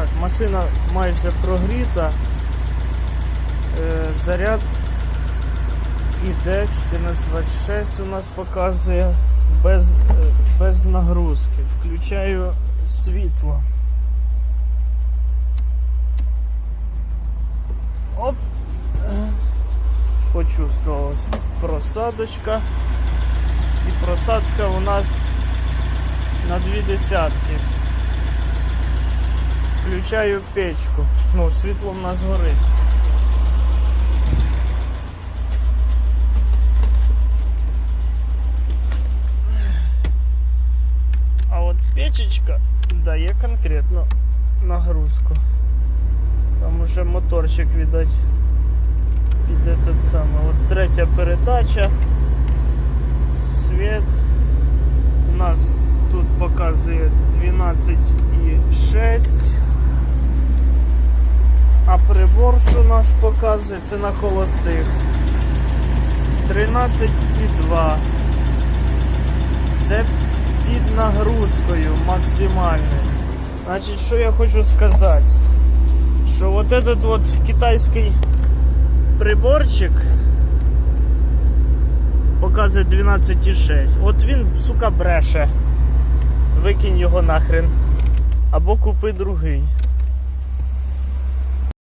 Так, машина майже прогріта. Е, заряд іде 1426 у нас показує без, е, без нагрузки. Включаю світло. Оп. Почувствовалась просадочка. І просадка у нас на дві десятки. Включаю печку. Ну, світло в нас горить. А от печечка дає конкретно нагрузку. Там уже моторчик, видать, під этот самий. От третя передача. Світ. У нас тут показує 12,6. Прибор, що наш показує, це на холостих. 13,2. Це під нагрузкою максимальною. Значить, що я хочу сказати? Що от этот вот китайський приборчик показує 12,6. От він, сука, бреше. Викинь його нахрен. Або купи другий.